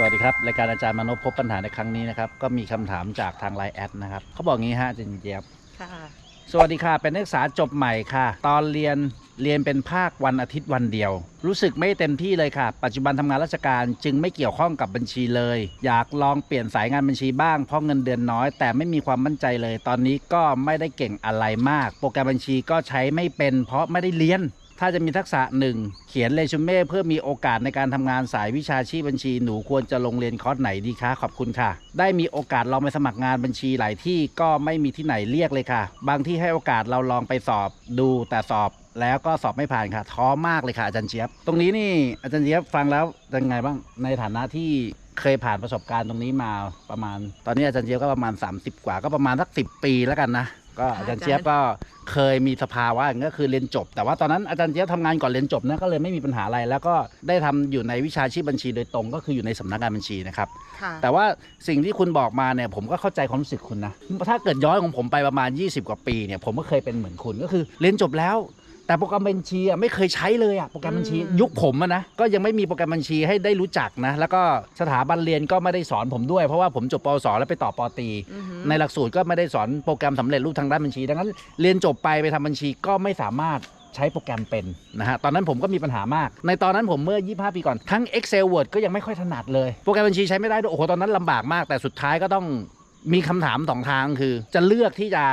สวัสดีครับ รายการอาจารย์มานพพบปัญหาในครั้งนี้นะครับ ก็มีคำถามจากทางไลน์แอดนะครับเขาบอกงี้ฮะอาจารย์เจี๊ยบค่ะสวัสดีค่ะ เป็นนักศึกษาจบใหม่ค่ะ ตอนเรียนเรียนเป็นภาควันอาทิตย์วันเดียว รู้สึกไม่เต็มที่เลยค่ะ ปัจจุบันทำงานราชการจึงไม่เกี่ยวข้องกับบัญชีเลย อยากลองเปลี่ยนสายงานบัญชีบ้างเพราะเงินเดือนน้อย แต่ไม่มีความมั่นใจเลย ตอนนี้ก็ไม่ได้เก่งอะไรมาก โปรแกรมบัญชีก็ใช้ไม่เป็น เพราะไม่ได้เรียน ถ้าจะมีทักษะหนึ่งเขียนเรซูเม่เพื่อมีโอกาสในการทำงานสายวิชาชีพบัญชี หนูควรจะลงเรียนคอร์สไหนดีคะขอบคุณค่ะ ได้มีโอกาสลองไปสมัครงานบัญชีหลายที่ก็ไม่มีที่ไหนเรียกเลยค่ะ บางที่ให้โอกาสเราลองไปสอบดูแต่สอบแล้วก็สอบไม่ผ่านค่ะ ท้อมากเลยค่ะอาจารย์เจี๊ยบ ตรงนี้นี่อาจารย์เจี๊ยบฟังแล้วเป็นไงบ้างในฐานะที่เคยผ่านประสบการณ์ตรงนี้มาประมาณ ตอนนี้อาจารย์เจี๊ยบก็ประมาณ 30 กว่าก็ประมาณสักสิปีแล้วกันนะ ก็อาจารย์เจี๊ยบก็เคยมีสภาวะอย่างนี้ก็คือเรียนจบ แต่ว่าตอนนั้นอาจารย์เจี๊ยบทำงานก่อนเรียนจบนะก็เลยไม่มีปัญหาอะไร แล้วก็ได้ทำอยู่ในวิชาชีพบัญชีโดยตรง ก็คืออยู่ในสำนักงานบัญชีนะครับ ค่ะ แต่ว่าสิ่งที่คุณบอกมาเนี่ยผมก็เข้าใจความรู้สึกคุณนะ ถ้าเกิดย้อนของผมไปประมาณ 20 กว่าปีเนี่ยผมก็เคยเป็นเหมือนคุณก็คือเรียนจบแล้ว แต่โปรแกรมบัญชีอะไม่เคยใช้เลยอะโปรแกรมบัญชีอืมยุคผมอะนะก็ยังไม่มีโปรแกรมบัญชีให้ได้รู้จักนะ แล้วก็สถาบันเรียนก็ไม่ได้สอนผมด้วย เพราะว่าผมจบปวสแล้วไปต่อปอตรีอือหือในหลักสูตรก็ไม่ได้สอนโปรแกรมสำเร็จรูปทางด้านบัญชี ดังนั้นเรียนจบไปไปทำบัญชีก็ไม่สามารถใช้โปรแกรมเป็นนะฮะ ตอนนั้นผมก็มีปัญหามาก ในตอนนั้นผมเมื่อ 25 ปีก่อน ทั้ง Excel Word ก็ยังไม่ค่อยถนัดเลย โปรแกรมบัญชีใช้ไม่ได้ด้วย โอ้โห ตอนนั้นลำบากมาก แต่สุดท้ายก็ต้อง มีคำถามสองทางคือ จะเลือกที่จะ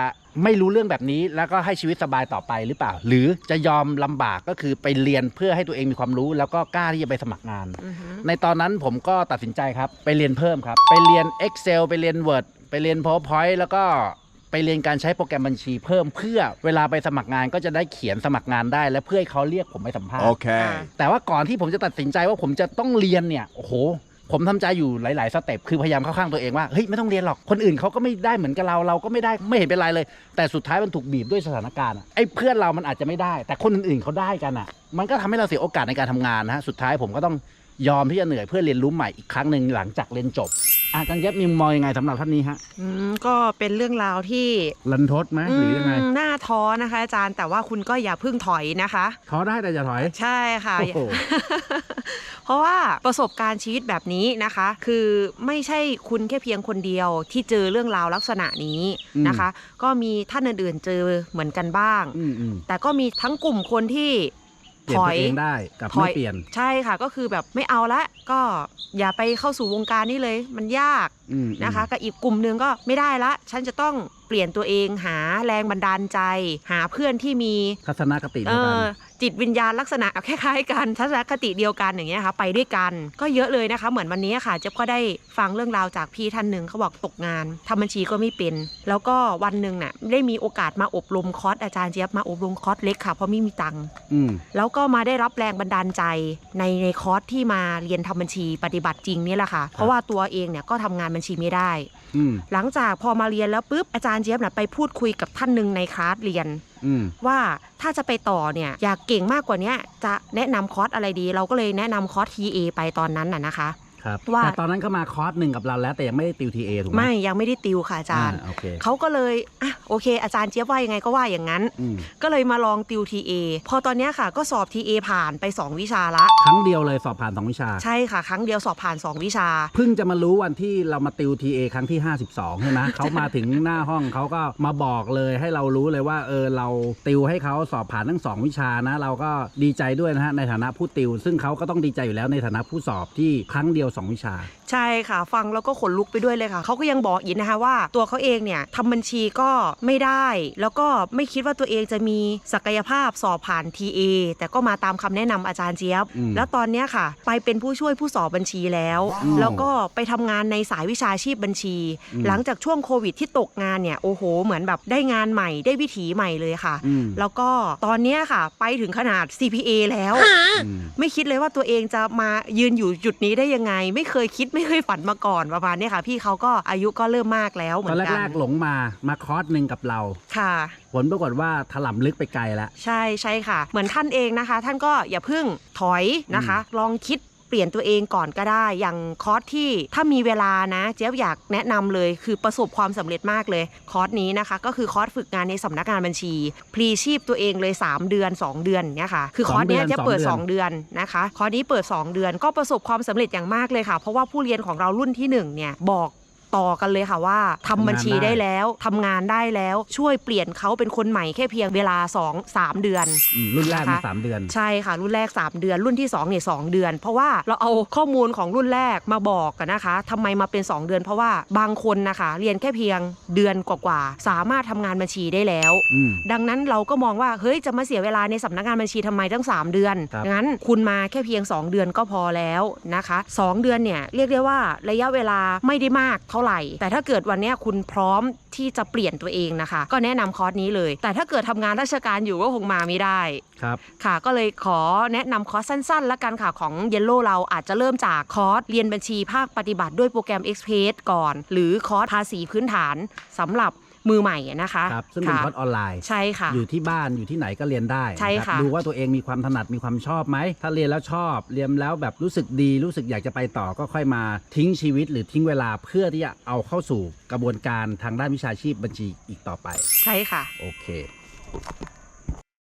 ไม่รู้เรื่องแบบนี้ แล้วก็ให้ชีวิตสบายต่อไปหรือเปล่า หรือจะยอมลำบากก็คือไปเรียนเพื่อให้ตัวเองมีความรู้ แล้วก็กล้าที่จะไปสมัครงานอือหือในตอนนั้นผมก็ตัดสินใจครับ ไปเรียนเพิ่มครับ ไปเรียน Excel ไปเรียน Word ไปเรียน PowerPoint แล้วก็ไปเรียนการใช้โปรแกรมบัญชีเพิ่มเพื่อเวลาไปสมัครงานก็จะได้เขียนสมัครงานได้ และเพื่อให้เขาเรียกผมไปสัมภาษณ์ Okay. แต่ว่าก่อนที่ผมจะตัดสินใจว่าผมจะต้องเรียนเนี่ย โอ้โห ผมทำใจอยู่หลาย ๆ สเต็ปคือพยายามเข้าข้างตัวเองว่าเฮ้ยไม่ต้องเรียนหรอกคนอื่นเขาก็ไม่ได้เหมือนกับเราเราก็ไม่ได้ไม่เห็นเป็นไรเลย แต่สุดท้ายมันถูกบีบด้วยสถานการณ์ไอ้เพื่อนเรามันอาจจะไม่ได้ แต่คนอื่นๆเขาได้กันอะ มันก็ทำให้เราเสียโอกาสในการทำงานนะฮะสุดท้ายผมก็ต้อง ยอมที่จะเหนื่อยเพื่อเรียนรู้ใหม่อีกครั้งหนึ่งหลังจากเรียนจบอาจารย์เย็บมีมุมมองยังไงสำหรับท่านนี้ฮะอืมก็เป็นเรื่องราวที่รันทดไหมหรือยังไงมน่าท้อนะคะ อาจารย์แต่ว่าคุณก็อย่าเพิ่งถอยนะคะ ท้อได้แต่อย่าถอย ใช่ค่ะ โอ้โห เพราะว่าประสบการณ์ชีวิตแบบนี้นะคะ คือไม่ใช่คุณแค่เพียงคนเดียวที่เจอเรื่องราวลักษณะนี้นะคะ ก็มีท่านอื่นๆเจอเหมือนกันบ้าง อืมอืมแต่ก็มีทั้งกลุ่มคนที่ เปลี่ยนตัวเองได้กับถไม่อยเปลี่ยน ใช่ค่ะก็คือแบบไม่เอาละก็อย่าไปเข้าสู่วงการนี้เลย มันยากอืมนะคะกับอีกกลุ่มหนึ่งก็ไม่ได้ละ ฉันจะต้อง เปลี่ยนตัวเองหาแรงบันดาลใจ หาเพื่อนที่มีทัศนคติเอเดียวกันอจิตวิญญาณลักษณะคล้ายๆกันทัศนคติเดียวกันอย่างเงี้ยค่ะไปด้วยกัน ก็เยอะเลยนะคะ เหมือนวันนี้ค่ะเจ๊ยบก็ได้ฟังเรื่องราวจากพี่ท่านหนึ่งเขาบอกตกงานทำบัญชีก็ไม่เป็น แล้วก็วันหนึ่งน่ะได้มีโอกาสมาอบรมคอร์สอาจารย์เจี๊ยบมาอบรมคอร์สเล็กค่ะเพราะไม่มีตังค์อืมแล้วก็มาได้รับแรงบันดาลใจในในคอร์สที่มาเรียนทำบัญชีปฏิบัติจริงนี่แหละค่ะ เพราะว่าตัวเองเนี่ยก็ทำงานบัญชีไม่ได้อืมหลังจากพอมาเรียนแล้วปุ๊บอาจารย์เจี๊ยบน่ะไปพูดคุยกับท่านหนึ่งในคลาสเรียนอืมว่าถ้าจะไปต่อเนี่ยอยากเก่งมากกว่าเนี้ยจะแนะนำคอร์สอะไรดี เราก็เลยแนะนำคอร์ส TA ไปตอนนั้นน่ะนะคะ ครับว่า แต่ตอนนั้นก็มาคอร์สหนึ่งกับเราแล้วแต่ยังไม่ได้ติวทีเอถูกไหมไม่ยังไม่ได้ติวค่ะอาจารย์ โอเคเขาก็เลยอะโอเค อาจารย์เจี๊ยบว่ายังไงก็ว่าอย่างนั้น อืมก็เลยมาลองติว TA พอตอนเนี้ยค่ะ ก็สอบ TA ผ่านไป 2 วิชาละ ครั้งเดียวเลยสอบผ่านสองวิชา ใช่ค่ะ ครั้งเดียวสอบผ่าน 2 วิชา เพิ่งจะมารู้วันที่เรามาติวทีเอครั้งที่ 52 ใช่ไหม เขามาถึงหน้าห้องเขาก็มาบอกเลยให้เรารู้เลยว่าเออเราติวให้เขาสอบผ่านทั้งสองวิชานะ เราก็ดีใจด้วยนะฮะในฐานะผู้ติว ซึ่งเขาก็ต้องดีใจอยู่แล้วในฐานะผู้สอบที่ครั้งเดียวสองวิชา ใช่ค่ะ ฟังแล้วก็ขนลุกไปด้วยเลยค่ะ เขาก็ยังบอกอีกนะคะว่า ตัวเขาเองเนี่ยทำบัญชีก็ไม่ได้ แล้วก็ไม่คิดว่าตัวเองจะมีศักยภาพสอบผ่าน TA แต่ก็มาตามคำแนะนำอาจารย์เจี๊ยบอืมแล้วตอนเนี้ยค่ะ ไปเป็นผู้ช่วยผู้สอบบัญชีแล้วว้าวแล้วก็ไปทำงานในสายวิชาชีพบัญชีอืมหลังจากช่วงโควิดที่ตกงานเนี่ยโอ้โห เหมือนแบบได้งานใหม่ได้วิถีใหม่เลยค่ะอืมแล้วก็ตอนเนี้ยค่ะ ไปถึงขนาด CPA แล้วอืมไม่คิดเลยว่าตัวเองจะมายืนอยู่จุดนี้ได้ยังไงไม่เคยคิดไม่เคยฝันมาก่อนประมาณเนี้ยค่ะ พี่เขาก็อายุก็เริ่มมากแล้วเหมืตออนนกัแรกๆหลงมามาคอร์สหนึ่งกับเราค่ะ ผลปรากฏว่าถล่ำลึกไปไกลแล้ว ใช่ใช่ค่ะ เหมือนท่านเองนะคะ ท่านก็อย่าเพึ่งถอยนะคะ ลองคิด เปลี่ยนตัวเองก่อนก็ได้ อย่างคอร์สที่ถ้ามีเวลานะ เจ๊ยบอยากแนะนำเลยคือประสบความสำเร็จมากเลย คอร์สนี้นะคะ ก็คือคอร์สฝึกงานในสำนักงานบัญชี พลีชีพตัวเองเลย 3 เดือน 2 เดือนเนี่ยค่ะ คือคอร์สเนี้ยสองเดือนจะเปิดสองเดือน2เดือนนะคะ คอร์สนี้เปิด 2 เดือนก็ประสบความสำเร็จอย่างมากเลยค่ะ เพราะว่าผู้เรียนของเรารุ่นที่หนึ่งเนี่ยบอก ต่อกันเลยค่ะว่าทำบัญชีได้แล้วทำงานได้แล้วช่วยเปลี่ยนเขาเป็นคนใหม่แค่เพียงเวลา 2 3 เดือนอืมรุ่นแรกนะคะมาสามเดือน ใช่ค่ะ รุ่นแรก 3 เดือน รุ่นที่2เนี่ยสเดือน เพราะว่าเราเอาข้อมูลของรุ่นแรกมาบอกกันนะคะทำไมมาเป็น 2 เดือน เพราะว่าบางคนนะคะ เรียนแค่เพียงเดือนกว่าๆสามารถทำงานบัญชีได้แล้วอืมดังนั้นเราก็มองว่าเฮ้ยจะมาเสียเวลาในสำนักงานบัญชีทำไมตั้ง 3 เดือนครับงั้นคุณมาแค่เพียง 2 เดือนก็พอแล้วนะคะ 2 เดือนเนี่ยเรียกได้ว่าระยะเวลาไม่ได้มากเท่าไหร่ แต่ถ้าเกิดวันเนี้ยคุณพร้อมที่จะเปลี่ยนตัวเองนะคะ ก็แนะนำคอร์สนี้เลย แต่ถ้าเกิดทำงานราชการอยู่ก็คงมาไม่ได้ครับค่ะ ก็เลยขอแนะนำคอร์สสั้นๆแล้วกันค่ะของ Yellow เราอาจจะเริ่มจากคอร์สเรียนบัญชีภาคปฏิบัติด้วยโปรแกรม Express ก่อน หรือคอร์สภาษีพื้นฐานสำหรับ มือใหม่นะคะครับซึ่งเป็นะคอร์สออนไลน์ใช่ค่ะ อยู่ที่บ้านอยู่ที่ไหนก็เรียนได้ใช่นรับค่ะดูว่าตัวเองมีความถนัดมีความชอบไหม ถ้าเรียนแล้วชอบเรียนแล้วแบบรู้สึกดีรู้สึกอยากจะไปต่อก็ค่อยมาทิ้งชีวิตหรือทิ้งเวลาเพื่อที่จะเอาเข้าสู่กระบวนการทางด้านวิชาชีพบัญชีอีกต่อไป ใช่ค่ะ โอเค